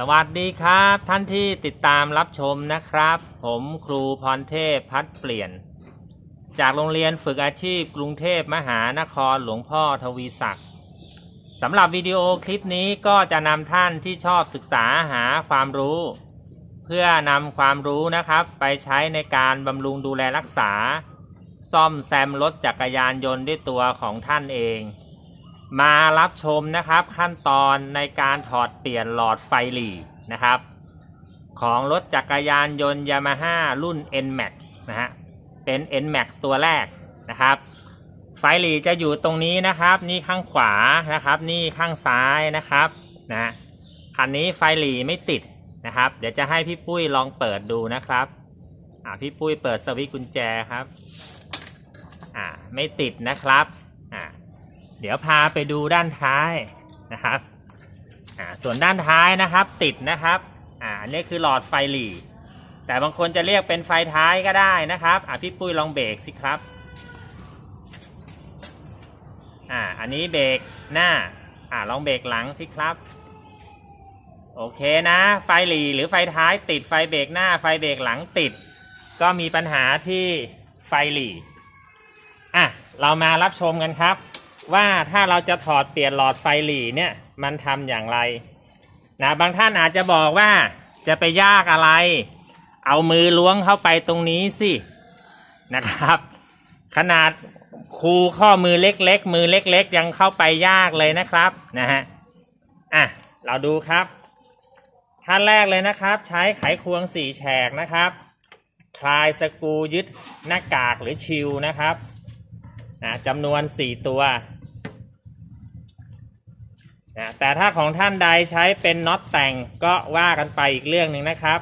สวัสดีครับท่านที่ติดตามรับชมนะครับ ผมครูพรเทพพัดเปลี่ยน จากโรงเรียนฝึกอาชีพกรุงเทพมหานครหลวงพ่อทวีศักดิ์สำหรับวิดีโอคลิปนี้ก็จะนำท่านที่ชอบศึกษาหาความรู้ เพื่อนำความรู้นะครับ ไปใช้ในการบำรุงดูแลรักษา ซ่อมแซมรถจักรยานยนต์ด้วยตัวของท่านเอง มารับชมนะครับขั้นตอนในการถอดเปลี่ยนหลอดไฟหลีนะครับ ของรถจักรยานยนต์ยามาฮ่ารุ่น NMAX นะฮะเป็น NMAX ตัวแรกนะครับ ไฟหลีจะอยู่ตรงนี้นะครับ นี่ข้างขวานะครับ นี่ข้างซ้ายนะครับนะคันนี้ไฟหลีไม่ติดนะครับ เดี๋ยวจะให้พี่ปุ้ยลองเปิดดูนะครับอ่าพี่ปุ้ยเปิดสวิตช์กุญแจครับอ่าไม่ติดนะครับ เดี๋ยวพาไปดูด้านท้ายนะครับอ่าส่วนด้านท้ายนะครับติดนะครับอ่าอันนี่คือหลอดไฟหลีแต่บางคนจะเรียกเป็นไฟท้ายก็ได้นะครับอ่าพี่ปุ้ยลองเบรกสิครับอ่าอันนี้เบรกหน้าอ่าลองเบรกหลังสิครับ โอเคนะ ไฟหลีหรือไฟท้ายติดไฟเบรกหน้าไฟเบรกหลังติด ก็มีปัญหาที่ไฟหลีอะเรามารับชมกันครับ ว่าถ้าเราจะถอดเปลี่ยนหลอดไฟหลีเนี่ยมันทำอย่างไรนะบางท่านอาจจะบอกว่าจะไปยากอะไร เอามือล้วงเข้าไปตรงนี้สินะครับ ขนาดครูข้อมือเล็กๆ มือเล็ก ๆ ยังเข้าไปยากเลยนะครับนะฮะอะเราดูครับขั้นแรกเลยนะครับ ใช้ไขควงสี่แฉกนะครับ คลายสกูยึดหน้ากากหรือชิลนะครับนะจำนวน4ตัว นะแต่ถ้าของท่านใดใช้เป็นน็อตแต่งก็ว่ากันไปอีกเรื่องหนึ่งนะครับ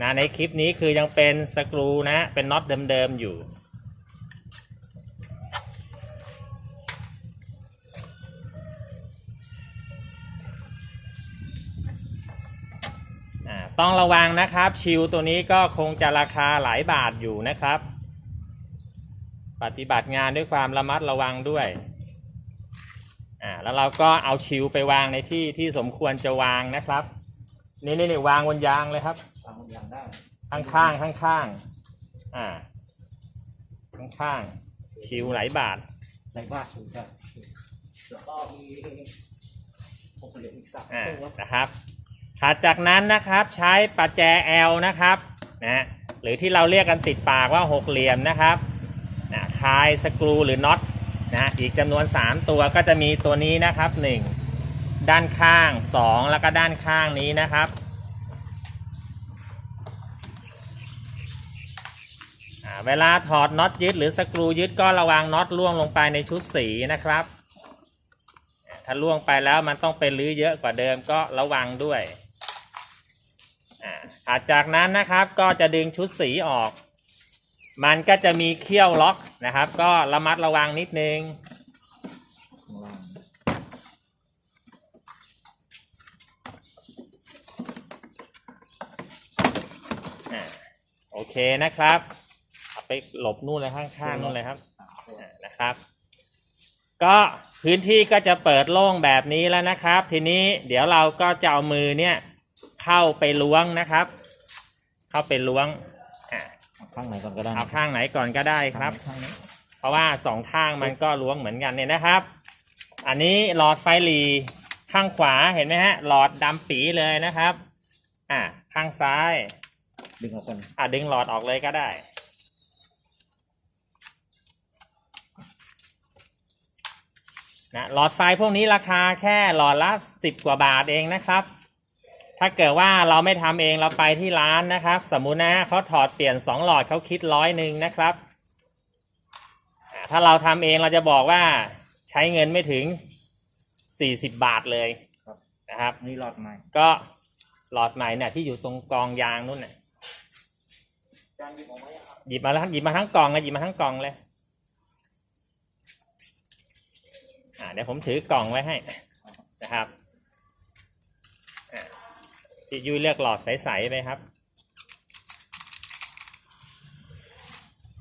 นะในคลิปนี้คือยังเป็นสกรูนะเป็นน็อตเดิมๆอยู่ต้องระวังนะครับชิลตัวนี้ก็คงจะราคาหลายบาทอยู่นะครับ ปฏิบัติงานด้วยความระมัดระวังด้วย แล้วเราก็เอาชิวไปวางในที่ที่สมควรจะวางนะครับ นี่นี่นี่วางบนยางเลยครับทำบางอย่างได้ข้างข้างข้างข้างๆอ่าข้างข้างๆชิวหลายบาทในบ้านถูกได้แล้วก็มีผมเหลืออีกสักอ่าตัวนะครับถัดจากนั้นนะครับใช้ประแจ L นะครับนะหรือที่เราเรียกกันติดปากว่าหกเหลี่ยมนะครับนะคลายสกรูหรือน็อต นะอีกจำนวน 3 ตัวก็จะมีตัวนี้นะครับ 1 ด้านข้าง 2 แล้วก็ด้านข้างนี้นะครับเวลาถอดน็อตยึดหรือสกรูยึดก็ระวังน็อตล่วงลงไปในชุดสีนะครับ ถ้าล่วงไปแล้วมันต้องเป็นรื้อเยอะกว่าเดิมก็ระวังด้วยอ่าถัดจากนั้นนะครับก็จะดึงชุดสีออก มันก็จะมีเขี้ยวล็อกนะครับ ก็ระมัดระวังนิดนึง โอเคนะครับไปหลบนู่นเลยข้างๆนู่นเลยครับนะครับ ก็พื้นที่ก็จะเปิดโล่งแบบนี้แล้วนะครับ ทีนี้เดี๋ยวเราก็จะเอามือเนี่ย เข้าไปล้วงนะครับ เข้าไปล้วง ข้างไหนก่อนก็ได้เอาข้างไหนก่อนก็ได้ครับ ข้างนี้เพราะว่าสองข้างมันก็ล้วงเหมือนกันเนี่ยนะครับ อันนี้หลอดไฟหลีข้างขวาเห็นไหมฮะ หลอดดำปีเลยนะครับ อ่าข้างซ้าย ดึงออกก่อนอ่าดึงหลอดออกเลยก็ได้ นะหลอดไฟพวกนี้ราคาแค่หลอดละสิบกว่าบาทเองนะครับ ถ้าเกิดว่าเราไม่ทำเองเราไปที่ร้านนะครับ สมมุตินะเขาถอดเปลี่ยนสองหลอดเขาคิดร้อยหนึ่งนะครับอ่าถ้าเราทำเองเราจะบอกว่าใช้เงินไม่ถึงสี่สิบบาทเลยครับนะครับนี่หลอดใหม่ ก็หลอดใหม่เนี่ยที่อยู่ตรงกองยางนู่นน่ะจานหยิบออกมายังครับหยิบมาแล้วหยิบมาทั้งกล่องเลยหยิบมาทั้งกล่องเลยอ่าเดี๋ยวผมถือกล่องไว้ให้นะครับอ่า พี่ยุ้ยเลือกหลอดใสๆไปครับ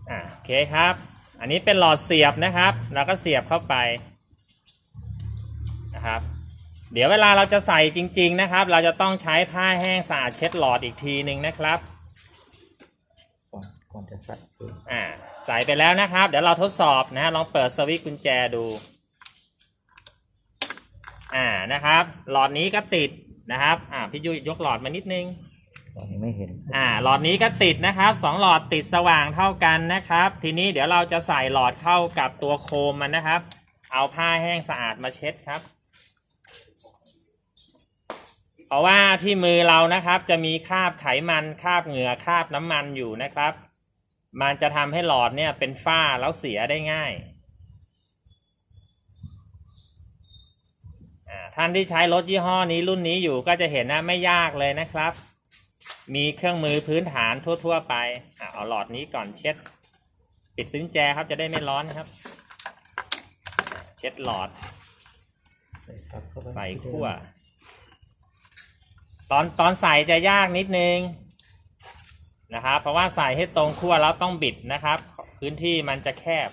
อ่าโอเคครับ อันนี้เป็นหลอดเสียบนะครับเราก็เสียบเข้าไปนะครับ เดี๋ยวเวลาเราจะใส่จริง ๆนะครับ เราจะต้องใช้ผ้าแห้งสะอาดเช็ดหลอดอีกทีหนึ่งนะครับก่อนก่อนจะใส่คืออ่าใส่ไปแล้วนะครับ เดี๋ยวเราทดสอบนะฮะลองเปิดสวิตช์กุญแจดู อ่านะครับ หลอดนี้ก็ติด นะครับอ่าพี่ยุ้ยยกหลอดมานิดนึงตอนนี้ไม่เห็นอ่าหลอดนี้ก็ติดนะครับสองหลอดติดสว่างเท่ากันนะครับ ทีนี้เดี๋ยวเราจะใส่หลอดเข้ากับตัวโคมมันนะครับ เอาผ้าแห้งสะอาดมาเช็ดครับ เพราะว่าที่มือเรานะครับ จะมีคราบไขมันคราบเหงื่อคราบน้ำมันอยู่นะครับ มันจะทำให้หลอดเนี่ยเป็นฝ้าแล้วเสียได้ง่ายอ่า ท่านที่ใช้รถยี่ห้อนี้รุ่นนี้อยู่ก็จะเห็นนะไม่ยากเลยนะครับ มีเครื่องมือพื้นฐานทั่ว ๆ ไปอะเอาหลอดนี้ก่อนเช็ด ปิดซึ้งแจครับจะได้ไม่ร้อนครับ เช็ดหลอด ใส่ครับเข้าไปใส่ขั้ว ตอนตอนใส่จะยากนิดนึงนะครับเพราะว่าใส่ให้ตรงขั้วแล้วต้องบิดนะครับ พื้นที่มันจะแคบ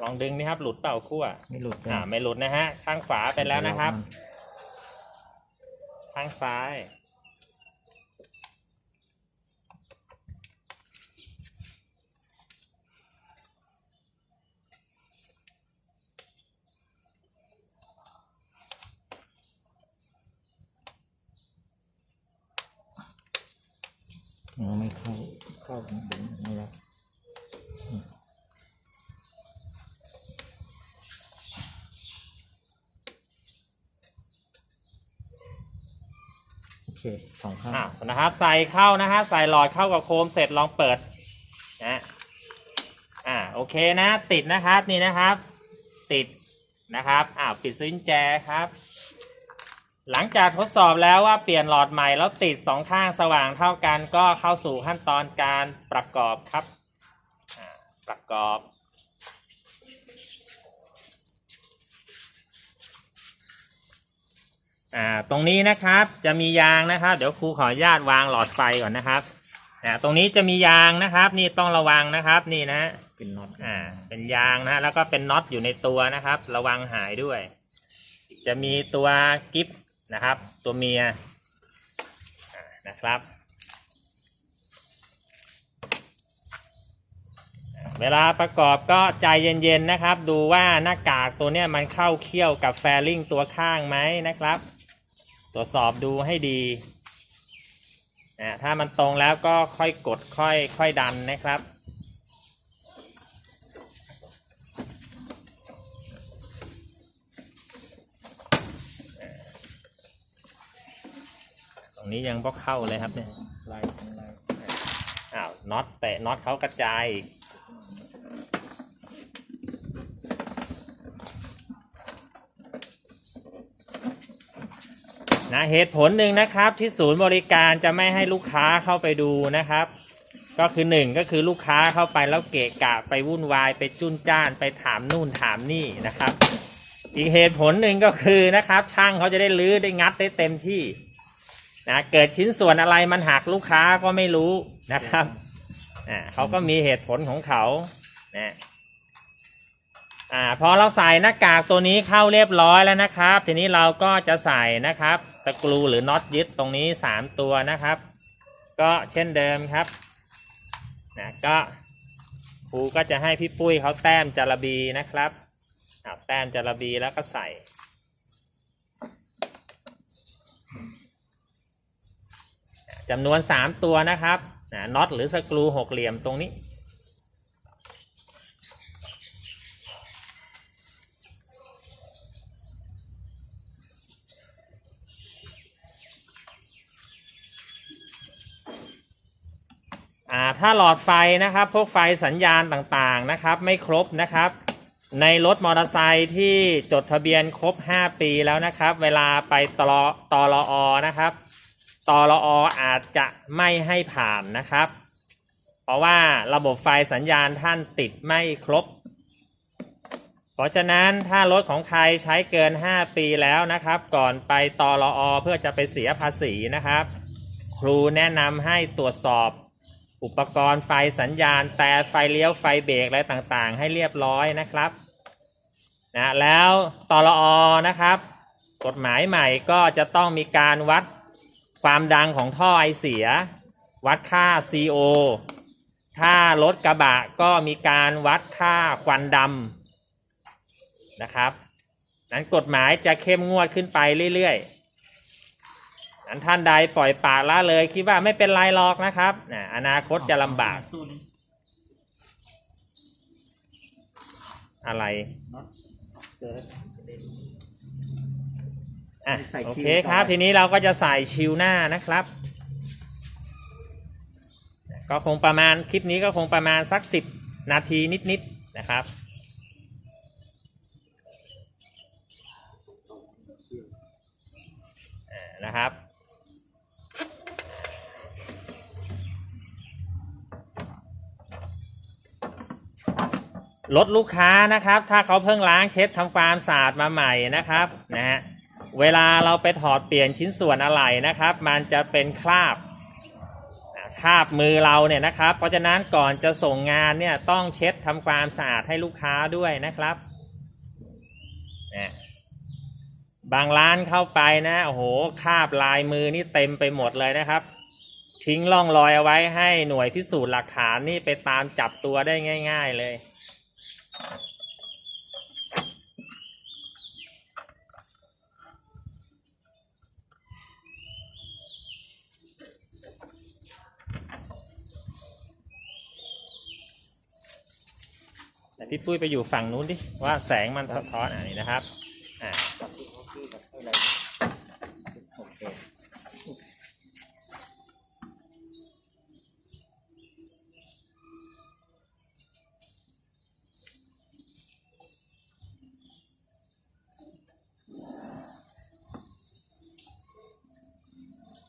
ลองดึงนี่ครับ หลุดเปล่าขั้วไม่หลุดอ่าไม่หลุดนะฮะ ข้างขวาไปแล้วนะครับ ข้างซ้ายอ๋อไม่เข้าเข้าถึงถึงนี่แล้วอืมโอ เคสองข้างอ่านะครับใส่เข้านะฮะใส่หลอดเข้ากับโคมเสร็จลองเปิดนะอ่าโอเคนะ ติดนะครับนี่นะครับ ติดนะครับอ่าปิดซิ้นแจครับ หลังจากทดสอบแล้วว่าเปลี่ยนหลอดใหม่แล้วติดสองข้างสว่างเท่ากันก็เข้าสู่ขั้นตอนการประกอบครับประกอบ อ่าตรงนี้นะครับจะมียางนะครับเดี๋ยวครูขออนุญาตวางหลอดไฟก่อนนะครับอ่าตรงนี้จะมียางนะครับ นี่ต้องระวังนะครับนี่นะเป็นน็อตอ่าเป็นยางนะแล้วก็เป็นน็อตอยู่ในตัวนะครับ ระวังหายด้วย จะมีตัวกิฟนะครับ ตัวเมียอ่านะครับอ่าเวลาประกอบก็ใจเย็นๆนะครับ ดูว่าหน้ากากตัวเนี้ยมันเข้าเคี่ยวกับแฟริงตัวข้างไหมนะครับ ตรวจสอบดูให้ดีอ่าถ้ามันตรงแล้วก็ค่อยกดค่อยค่อยดันนะครับ ตรงนี้ยังพอเข้าเลยครับเนี่ยลายทั้งลายอ้าวน็อตแตะน็อตเขากระจายอีก นะเหตุผลหนึ่งนะครับที่ศูนย์บริการจะไม่ให้ลูกค้าเข้าไปดูนะครับ ก็คือหนึ่งก็คือลูกค้าเข้าไปแล้วเกะกะไปวุ่นวายไปจุนจ้านไปถามนู่นถามนี่นะครับ อีกเหตุผลหนึ่งก็คือนะครับ ช่างเขาจะได้ลื้อได้งัดได้เต็มที่นะเกิดชิ้นส่วนอะไรมันหักลูกค้าก็ไม่รู้นะครับอ่าเขาก็มีเหตุผลของเขานะ อ่าพอเราใส่หน้ากากตัวนี้เข้าเรียบร้อยแล้วนะครับ ทีนี้เราก็จะใส่นะครับสกรูหรือน็อตยึดตรงนี้สามตัวนะครับ ก็เช่นเดิมครับนะก็ครูก็จะให้พี่ปุ้ยเขาแต้มจารบีนะครับอ่าแต้มจารบีแล้วก็ใส่จำนวน 3 ตัวนะครับน็อตหรือสกรูหกเหลี่ยมตรงนี้ อ่าถ้าหลอดไฟนะครับ พวกไฟสัญญาณต่างๆนะครับ ไม่ครบนะครับ ในรถมอเตอร์ไซค์ที่จดทะเบียนครบ 5 ปีแล้วนะครับ เวลาไปตลอตลอนะครับตลออาจจะไม่ให้ผ่านนะครับ เพราะว่าระบบไฟสัญญาณท่านติดไม่ครบ เพราะฉะนั้นถ้ารถของใครใช้เกิน 5 ปีแล้วนะครับ ก่อนไปตลอเพื่อจะไปเสียภาษีนะครับ ครูแนะนำให้ตรวจสอบ อุปกรณ์ไฟสัญญาณ แต่ไฟเลี้ยวไฟเบรกอะไรต่างๆ ให้เรียบร้อยนะครับนะแล้วตลอนะครับ กฎหมายใหม่ก็จะต้องมีการวัดความดังของท่อไอเสีย วัดค่า CO ถ้ารถกระบะก็มีการวัดค่าควันดำนะครับนั้นกฎหมายจะเข้มงวดขึ้นไปเรื่อยๆ นั้นท่านใดปล่อยปละละเลย คิดว่าไม่เป็นไรหรอกนะครับนะอนาคตจะลำบากตู้นี้อะไรน็อตเจอแล้วเล่นอะใส่โอชิลเคต่อครับทีนี้เราก็จะใส่ชิลหน้านะครับ ก็คงประมาณคลิปนี้ก็คงประมาณสักสิบนาทีนิดๆนะครับ อ่านะครับ รถลูกค้านะครับ ถ้าเขาเพิ่งล้างเช็ดทำความสะอาดมาใหม่นะครับนะฮะเวลาเราไปถอดเปลี่ยนชิ้นส่วนอะไหล่นะครับ มันจะเป็นคราบคราบมือเราเนี่ยนะครับ เพราะฉะนั้นก่อนจะส่งงานเนี่ยต้องเช็ดทำความสะอาดให้ลูกค้าด้วยนะครับนะบางร้านเข้าไปนะโอ้โหคราบลายมือนี่เต็มไปหมดเลยนะครับ ทิ้งร่องรอยเอาไว้ให้หน่วยพิสูจน์หลักฐานนี่ไปตามจับตัวได้ง่าย ๆ เลย แต่พี่ปุ้ยไปอยู่ฝั่งนู้นดิ ว่าแสงมันสะท้อนอันนี้นะครับอ่ากับที่เขาที่กับอะไรโอเค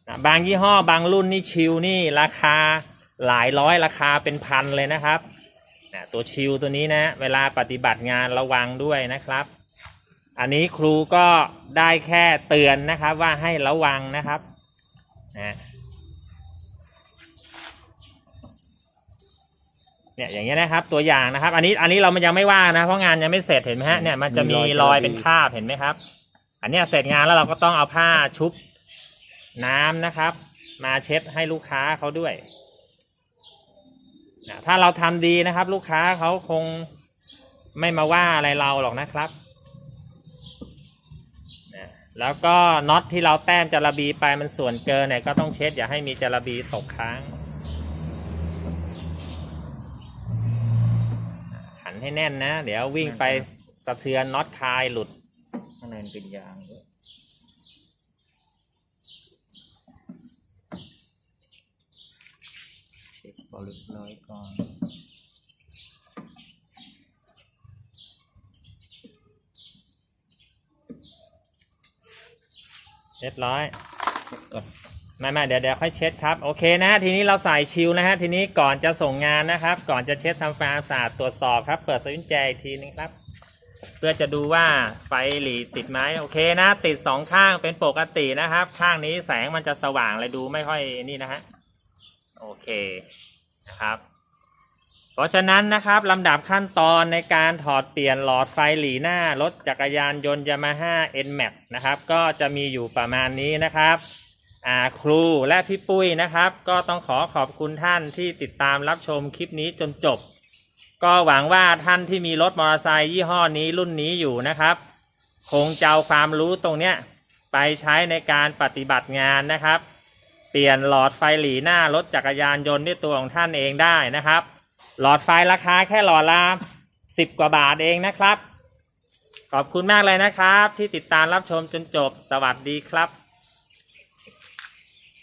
นะ บางยี่ห้อบางรุ่นนี่ชิลนี่ราคาหลายร้อยราคาเป็นพันเลยนะครับนะตัวชิลตัวนี้นะ เวลาปฏิบัติงานระวังด้วยนะครับ อันนี้ครูก็ได้แค่เตือนนะครับว่าให้ระวังนะครับนะเนี่ยอย่างเงี้ยนะครับตัวอย่างนะครับ อันนี้อันนี้เรามันยังไม่ว่างนะเพราะงานยังไม่เสร็จเห็นไหมฮะเนี่ยมันจะมีรอยเป็นคราบเห็นไหมครับ อันเนี้ยเสร็จงานแล้วเราก็ต้องเอาผ้าชุบ น้ำนะครับ มาเช็ดให้ลูกค้าเขาด้วยนะถ้าเราทำดีนะครับ ลูกค้าเขาคงไม่มาว่าอะไรเราหรอกนะครับนะแล้วก็น็อตที่เราแต้มจระบีไปมันส่วนเกินเนี่ยก็ต้องเช็ดอย่าให้มีจระบีตกค้าง ขันให้แน่นนะ เดี๋ยววิ่งไปสะเทือนน็อตคลายหลุดข้างในมันเป็นยางด้วย เช็คบอลลูนน้อยก่อนเรียบร้อยเช็คก่อนไม่ไม่เดี๋ยวเดี๋ยวค่อยเช็ดครับ โอเคนะ ทีนี้เราใส่ชิลนะฮะ ทีนี้ก่อนจะส่งงานนะครับ ก่อนจะเช็ดทำความสะอาดตรวจสอบครับ เปิดสวิตช์แจอีกทีนึงครับ เพื่อจะดูว่าไฟหลีติดไหมโอเคนะ ติดสองข้างเป็นปกตินะครับ ข้างนี้แสงมันจะสว่างเลยดูไม่ค่อยนี่นะฮะ โอเค นะครับ เพราะฉะนั้นนะครับลำดับขั้นตอนในการถอดเปลี่ยนหลอดไฟหลีหน้ารถจักรยานยนต์ยามาฮ่า NMAX นะครับ ก็จะมีอยู่ประมาณนี้นะครับครูและพี่ปุ้ยนะครับ ก็ต้องขอขอบคุณท่านที่ติดตามรับชมคลิปนี้จนจบ ก็หวังว่าท่านที่มีรถมอเตอร์ไซค์ยี่ห้อนี้รุ่นนี้อยู่นะครับ คงจะเอาความรู้ตรงเนี้ยไปใช้ในการปฏิบัติงานนะครับ เปลี่ยนหลอดไฟหลีหน้ารถจักรยานยนต์ด้วยตัวของท่านเองได้นะครับ หลอดไฟราคาแค่หลอดละสิบกว่าบาทเองนะครับ ขอบคุณมากเลยนะครับ ที่ติดตามรับชมจนจบ สวัสดีครับ